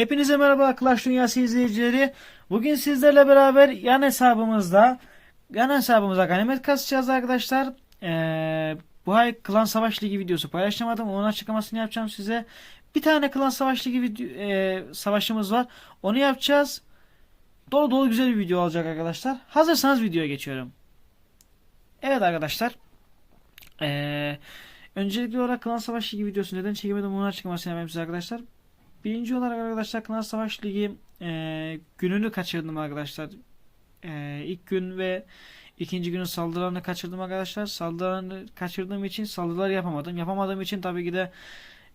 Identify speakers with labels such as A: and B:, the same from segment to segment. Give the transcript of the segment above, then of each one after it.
A: Hepinize merhaba Clash Dünyası izleyicileri. Bugün sizlerle beraber yan hesabımızda yan hesabımıza ganimet kasacağız arkadaşlar. Ee, bu ay Klan Savaş Ligi videosu paylaşamadım. Onun açıklamasını yapacağım size. Bir tane Klan Savaş Ligi video, e, savaşımız var. Onu yapacağız. Dolu dolu güzel bir video olacak arkadaşlar. Hazırsanız videoya geçiyorum. Evet arkadaşlar. Ee, öncelikli olarak Klan Savaş Ligi videosu neden çekemedim onun açıklamasını yapayım size arkadaşlar. Birinci olarak arkadaşlar Klan Savaş Ligi e, gününü kaçırdım arkadaşlar. E, ilk gün ve ikinci günün saldırılarını kaçırdım arkadaşlar. Saldırılarını kaçırdığım için saldırılar yapamadım. Yapamadığım için tabii ki de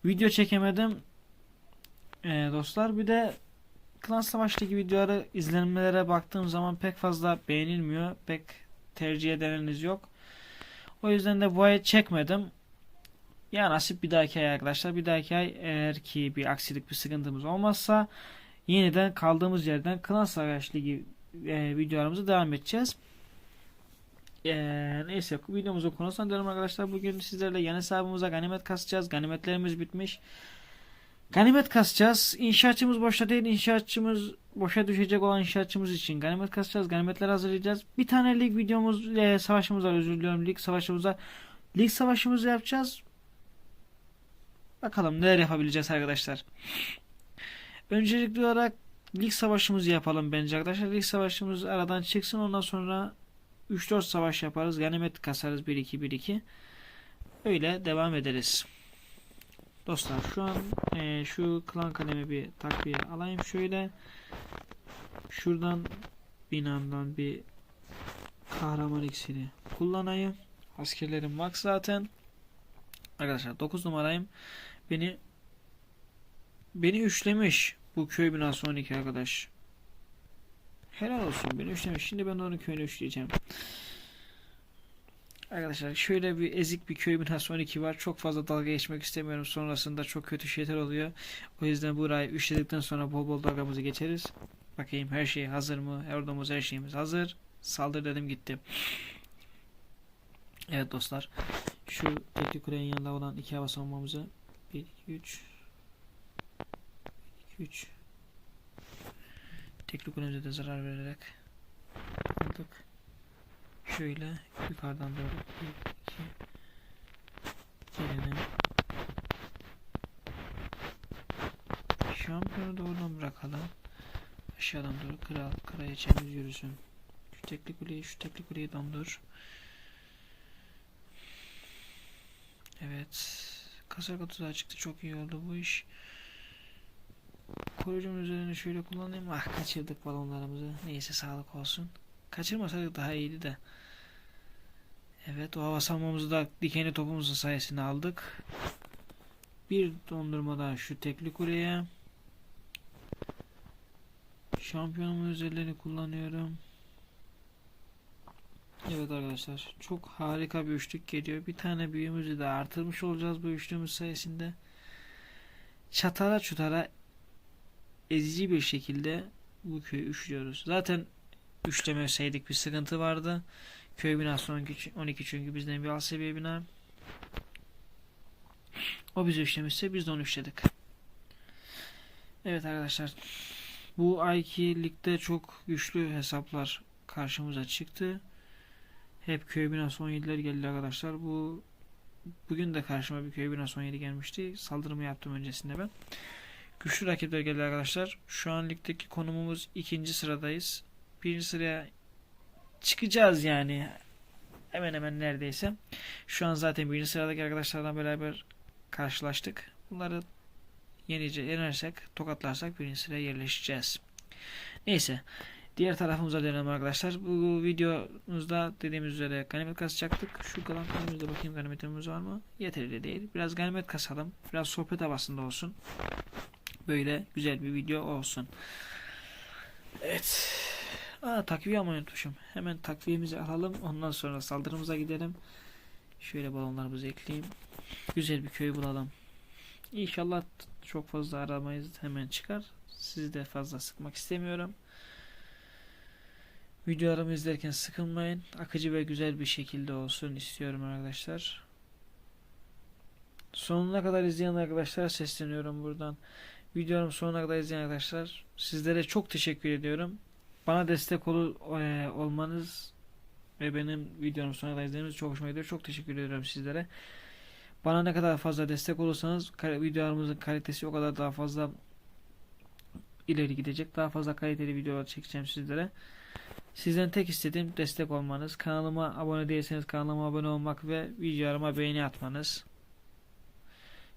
A: video çekemedim. E, dostlar bir de Klan Savaş Ligi videoları izlenmelere baktığım zaman pek fazla beğenilmiyor. Pek tercih edeniniz yok. O yüzden de bu ay çekmedim. Ya nasip bir dahaki ay arkadaşlar. Bir dahaki ay eğer ki bir aksilik bir sıkıntımız olmazsa yeniden kaldığımız yerden Klan Savaş Ligi e, videolarımıza devam edeceğiz. E, neyse videomuzun konusuna dönelim arkadaşlar. Bugün sizlerle yan hesabımıza ganimet kasacağız. Ganimetlerimiz bitmiş. Ganimet kasacağız. İnşaatçımız boşta değil. İnşaatçımız boşa düşecek olan inşaatçımız için ganimet kasacağız. Ganimetler hazırlayacağız. Bir tane lig videomuz, e, savaşımız var. Özür diliyorum. Lig savaşımız. Lig savaşımızı yapacağız. Bakalım neler yapabileceğiz arkadaşlar. Öncelikli olarak lig savaşımızı yapalım bence arkadaşlar. Lig savaşımız aradan çıksın ondan sonra 3-4 savaş yaparız. Ganimet kasarız 1-2-1-2. Öyle devam ederiz. Dostlar şu an e, şu klan kalemi bir takviye alayım şöyle. Şuradan binamdan bir kahraman iksiri kullanayım. Askerlerim var zaten. Arkadaşlar 9 numarayım. Beni beni üçlemiş bu köy binası 12 arkadaş. Helal olsun beni üçlemiş. Şimdi ben onun köyünü üçleyeceğim. Arkadaşlar şöyle bir ezik bir köy binası 12 var. Çok fazla dalga geçmek istemiyorum. Sonrasında çok kötü şeyler oluyor. O yüzden burayı üçledikten sonra bol bol dalgamızı geçeriz. Bakayım her şey hazır mı? Ordumuz her şeyimiz hazır. Saldır dedim gitti. Evet dostlar. Şu tekli kulenin yanında olan iki hava savunmamızı 1, 2, 3 1, 2, 3 Tekli kulemize de zarar vererek aldık. Şöyle yukarıdan doğru 1, 2 gelelim. Şampiyonu doğrudan bırakalım. Aşağıdan doğru kral, kraliçemiz yürüsün. Şu tekli kuleyi, şu tekli kuleyi dondur. Evet. Kasa kutusu çıktı. Çok iyi oldu bu iş. Koruyucumun üzerine şöyle kullanayım. Ah kaçırdık balonlarımızı. Neyse sağlık olsun. Kaçırmasaydık daha iyiydi de. Evet o hava savunmamızı da dikenli topumuzun sayesinde aldık. Bir dondurma daha şu tekli kuleye. Şampiyonumun özelliğini kullanıyorum. Evet arkadaşlar çok harika bir üçlük geliyor. Bir tane büyüğümüzü de artırmış olacağız bu üçlüğümüz sayesinde. Çatara çutara ezici bir şekilde bu köyü üçlüyoruz. Zaten üçlemeseydik bir sıkıntı vardı. Köy binası 12, 12 çünkü bizden bir alt seviye bina. O bizi üçlemişse biz de onu üçledik. Evet arkadaşlar bu ayki ligde çok güçlü hesaplar karşımıza çıktı. Hep köy binası 17'ler geldi arkadaşlar. Bu bugün de karşıma bir köy binası 17 gelmişti. Saldırımı yaptım öncesinde ben. Güçlü rakipler geldi arkadaşlar. Şu an ligdeki konumumuz ikinci sıradayız. Birinci sıraya çıkacağız yani. Hemen hemen neredeyse. Şu an zaten birinci sıradaki arkadaşlardan beraber karşılaştık. Bunları yenice, yenersek, tokatlarsak birinci sıraya yerleşeceğiz. Neyse. Diğer tarafımıza dönelim arkadaşlar. Bu videomuzda dediğimiz üzere ganimet kasacaktık. Şu kalan kalemimizde bakayım ganimetimiz var mı? Yeterli değil. Biraz ganimet kasalım. Biraz sohbet havasında olsun. Böyle güzel bir video olsun. Evet. Aa, takviye almayı unutmuşum. Hemen takviyemizi alalım. Ondan sonra saldırımıza gidelim. Şöyle balonlarımızı ekleyeyim. Güzel bir köy bulalım. İnşallah çok fazla aramayız. Hemen çıkar. Sizi de fazla sıkmak istemiyorum. Videolarımı izlerken sıkılmayın. Akıcı ve güzel bir şekilde olsun istiyorum arkadaşlar. Sonuna kadar izleyen arkadaşlara sesleniyorum buradan. videonun sonuna kadar izleyen arkadaşlar sizlere çok teşekkür ediyorum. Bana destek ol, e, olmanız ve benim videomu sonuna kadar izlemeniz çok hoşuma gidiyor. Çok teşekkür ediyorum sizlere. Bana ne kadar fazla destek olursanız videolarımızın kalitesi o kadar daha fazla ileri gidecek. Daha fazla kaliteli videolar çekeceğim sizlere. Sizden tek istediğim destek olmanız. Kanalıma abone değilseniz kanalıma abone olmak ve videolarıma beğeni atmanız.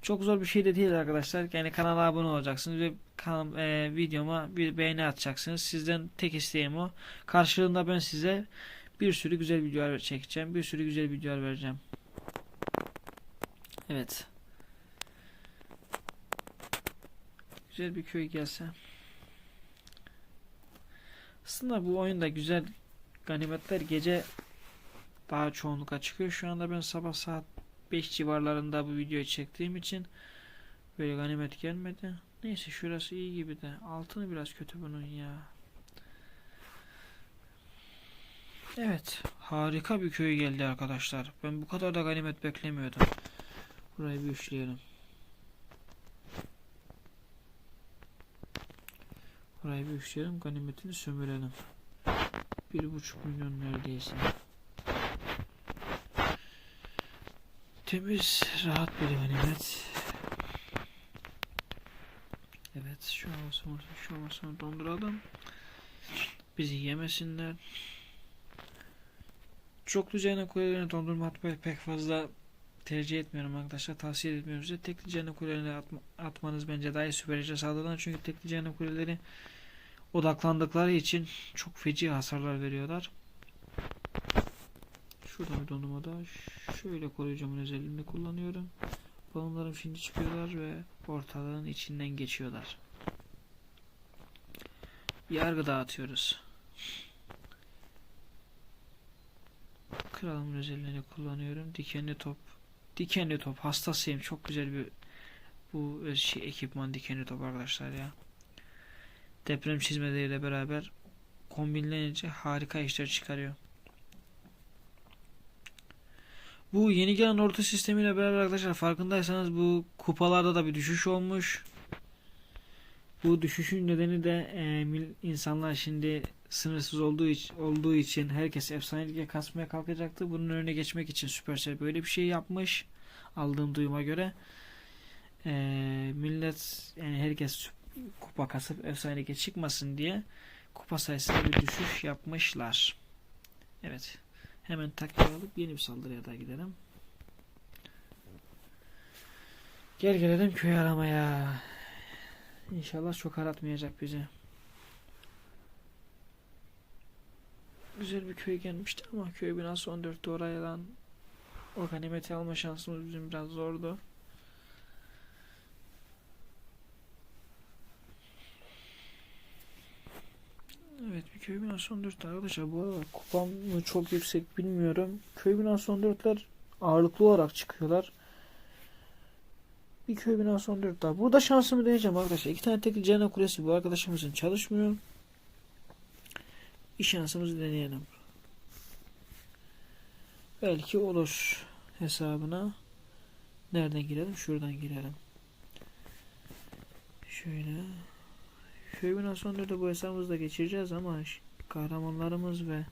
A: Çok zor bir şey de değil arkadaşlar. Yani kanala abone olacaksınız ve kanal, e, videoma bir beğeni atacaksınız. Sizden tek isteğim o. Karşılığında ben size bir sürü güzel videolar çekeceğim. Bir sürü güzel videolar vereceğim. Evet. Güzel bir köy gelse. Aslında bu oyunda güzel ganimetler gece daha çoğunlukla çıkıyor. Şu anda ben sabah saat 5 civarlarında bu videoyu çektiğim için böyle ganimet gelmedi. Neyse şurası iyi gibi de. Altını biraz kötü bunun ya. Evet. Harika bir köy geldi arkadaşlar. Ben bu kadar da ganimet beklemiyordum. Burayı bir üçleyelim. Burayı bir üçleyelim. Ganimetini sömürelim. Bir buçuk milyon neredeyse. Temiz, rahat bir ganimet. Evet, şu havasını, şu havasını donduralım. Bizi yemesinler. Çoklu cennet kulelerini dondurma atmayı pek fazla tercih etmiyorum arkadaşlar. Tavsiye etmiyorum size. Tekli cennet kulelerini atma, atmanız bence daha iyi süperici sağladan. Çünkü tekli cennet kuleleri odaklandıkları için çok feci hasarlar veriyorlar. Şurada bir dondurma da şöyle koruyucumun özelliğini kullanıyorum. Balonlarım şimdi çıkıyorlar ve ortalığın içinden geçiyorlar. Yargı dağıtıyoruz. Kralımın özelliğini kullanıyorum. Dikenli top. Dikenli top hastasıyım. Çok güzel bir bu şey ekipman dikenli top arkadaşlar ya. Deprem çizmeleriyle beraber kombinlenince harika işler çıkarıyor. Bu yeni gelen orta sistemiyle beraber arkadaşlar farkındaysanız bu kupalarda da bir düşüş olmuş. Bu düşüşün nedeni de e, insanlar şimdi sınırsız olduğu için, olduğu için herkes efsanelikle kasmaya kalkacaktı. Bunun önüne geçmek için Supercell böyle bir şey yapmış. Aldığım duyuma göre. E, millet yani herkes kupa kasıp efsanelikle çıkmasın diye kupa sayısında bir düşüş yapmışlar. Evet. Hemen takviye alıp yeni bir saldırıya da gidelim. Gel gelelim köy aramaya. İnşallah çok aratmayacak bizi. Güzel bir köy gelmişti ama köy binası 14'te oradan o ganimeti alma şansımız bizim biraz zordu. Evet bir köy binası 14 arkadaşlar bu arada kupam mı çok yüksek bilmiyorum. Köy binası 14'ler ağırlıklı olarak çıkıyorlar. Bir köy binası 14 daha. Burada şansımı deneyeceğim arkadaşlar. İki tane tekli cennet kulesi bu arkadaşımızın çalışmıyor. Bir şansımızı deneyelim. Belki olur hesabına. Nereden girelim? Şuradan girelim. Şöyle. Binası 14'ü bu hesabımızda geçireceğiz ama kahramanlarımız ve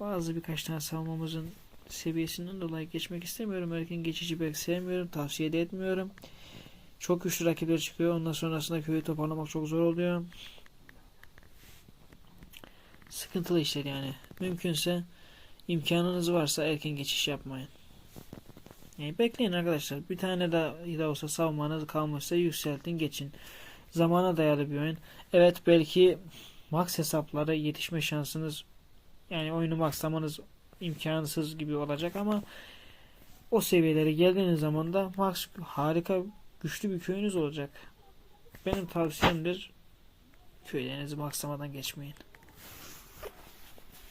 A: bazı birkaç tane savunmamızın seviyesinden dolayı geçmek istemiyorum. Erken geçici pek sevmiyorum. Tavsiye de etmiyorum. Çok güçlü rakipler çıkıyor. Ondan sonrasında köyü toparlamak çok zor oluyor. Sıkıntılı işler yani. Mümkünse imkanınız varsa erken geçiş yapmayın. Yani bekleyin arkadaşlar. Bir tane daha da olsa savunmanız kalmışsa yükseltin geçin. Zamana dayalı bir oyun. Evet belki max hesaplara yetişme şansınız yani oyunu maxlamanız imkansız gibi olacak ama o seviyelere geldiğiniz zaman da max harika güçlü bir köyünüz olacak. Benim tavsiyemdir köylerinizi maxlamadan geçmeyin.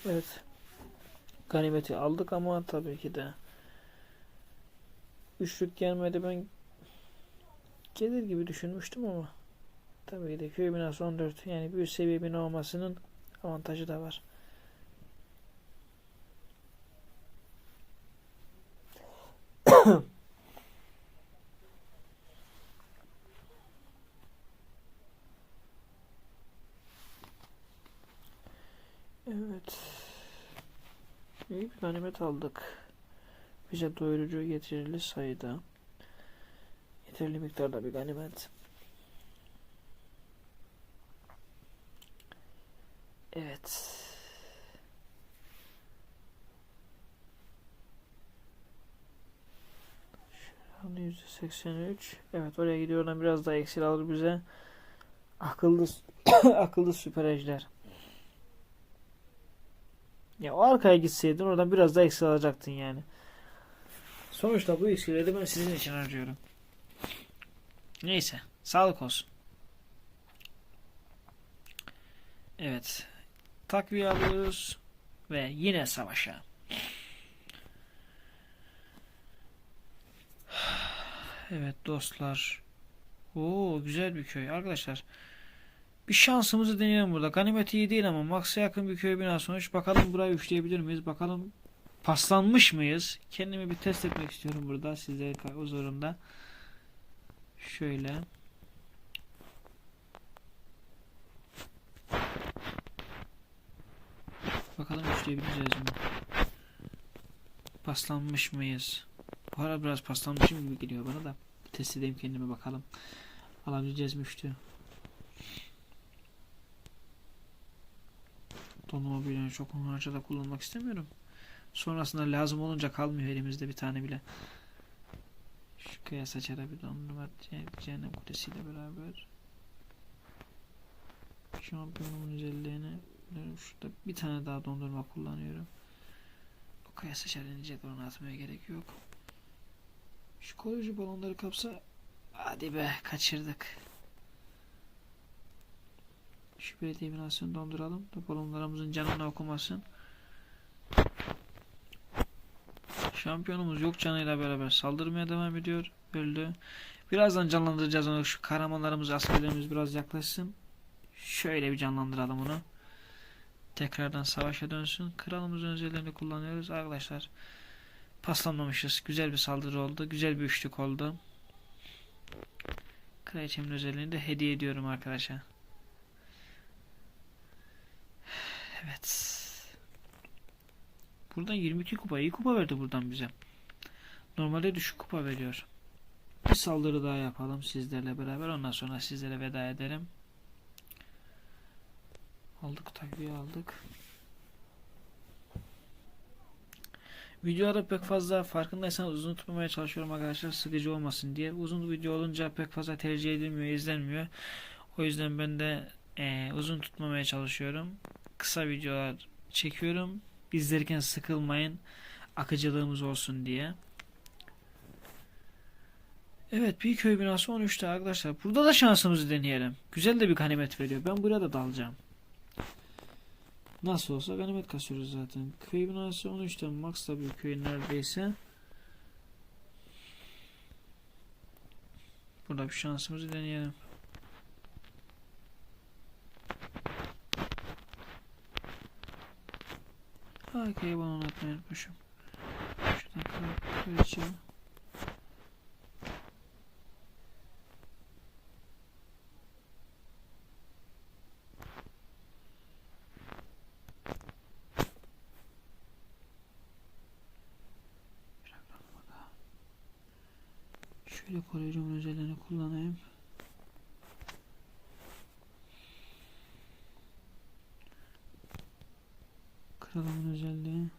A: Evet. Ganimeti aldık ama tabii ki de üçlük gelmedi ben gelir gibi düşünmüştüm ama tabii de köy binası 14 yani bir üst seviye bina olmasının avantajı da var. evet. İyi bir ganimet aldık. Bize doyurucu yeterli sayıda. Yeterli miktarda bir ganimet. Evet. Şuranın %83. Evet oraya gidiyor oradan biraz daha eksil alır bize. Akıllı akıllı süper ejder. Ya o arkaya gitseydin oradan biraz daha eksik alacaktın yani. Sonuçta bu eksileri ben sizin için harcıyorum. Neyse. Sağlık olsun. Evet. Takviye alıyoruz. Ve yine savaşa. Evet dostlar. Oo güzel bir köy. Arkadaşlar bir şansımızı deneyelim burada. Ganimet iyi değil ama Max'a yakın bir köy binası sonuç. Bakalım burayı üçleyebilir miyiz? Bakalım paslanmış mıyız? Kendimi bir test etmek istiyorum burada sizlere huzurumda. Şöyle. Bakalım üçleyebileceğiz mi? Paslanmış mıyız? Bu ara biraz paslanmışım gibi geliyor bana da. Bir test edeyim kendime bakalım. Alabileceğiz mi üçlü? Donma bileğini çok onlarca da kullanmak istemiyorum. Sonrasında lazım olunca kalmıyor elimizde bir tane bile. Şu kaya saçara bir dondurma cehennem kutesiyle beraber. Şampiyonumun özelliğini şurada bir tane daha dondurma kullanıyorum. O kaya saçara inecek onu atmaya gerek yok. Şu koruyucu balonları kapsa hadi be kaçırdık. Belediye binasını donduralım. Da balonlarımızın canını okumasın. Şampiyonumuz yok canıyla beraber saldırmaya devam ediyor. Öldü. Birazdan canlandıracağız onu. Şu kahramanlarımız, askerlerimiz biraz yaklaşsın. Şöyle bir canlandıralım onu. Tekrardan savaşa dönsün. Kralımızın özelliğini kullanıyoruz. Arkadaşlar paslanmamışız. Güzel bir saldırı oldu. Güzel bir üçlük oldu. Kraliçemin özelliğini de hediye ediyorum arkadaşlar. Evet. Buradan 22 kupa. iyi kupa verdi buradan bize. Normalde düşük kupa veriyor. Bir saldırı daha yapalım sizlerle beraber. Ondan sonra sizlere veda ederim. Aldık takviye aldık. Videoları pek fazla farkındaysanız uzun tutmamaya çalışıyorum arkadaşlar sıkıcı olmasın diye. Uzun video olunca pek fazla tercih edilmiyor, izlenmiyor. O yüzden ben de e, uzun tutmamaya çalışıyorum. Kısa videolar çekiyorum. İzlerken sıkılmayın. Akıcılığımız olsun diye. Evet bir köy binası 13'te arkadaşlar. Burada da şansımızı deneyelim. Güzel de bir ganimet veriyor. Ben buraya da dalacağım. Nasıl olsa ganimet kasıyoruz zaten. Köy binası 13'te max da bir köy neredeyse. Burada bir şansımızı deneyelim. Arkaya bana anlatmayı unutmuşum. Şuradan kıracağım. Şöyle koruyucumun özelliğini kullanayım. Kralımın özelliği.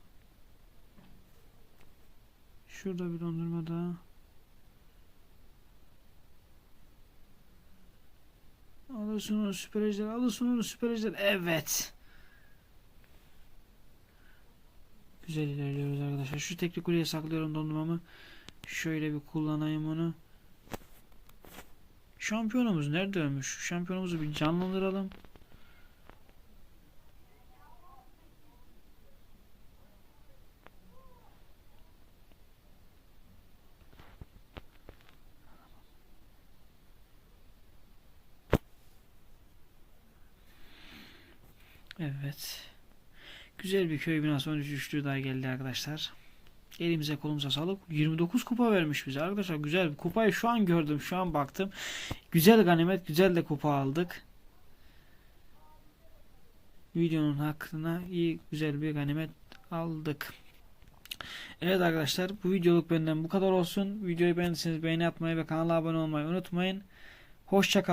A: Şurada bir dondurma daha. Alırsın onu süper ejder, alırsın onu süper ejder. Evet. Güzel ilerliyoruz arkadaşlar. Şu teknik kuleye saklıyorum dondurmamı. Şöyle bir kullanayım onu. Şampiyonumuz nerede ölmüş? Şampiyonumuzu bir canlandıralım. Evet. Güzel bir köy binası 13 üçlü daha geldi arkadaşlar. Elimize kolumuza sağlık. 29 kupa vermiş bize arkadaşlar. Güzel bir kupayı şu an gördüm. Şu an baktım. Güzel ganimet. Güzel de kupa aldık. videonun hakkına iyi güzel bir ganimet aldık. Evet arkadaşlar bu videoluk benden bu kadar olsun. Videoyu beğendiyseniz beğeni atmayı ve kanala abone olmayı unutmayın. Hoşçakalın.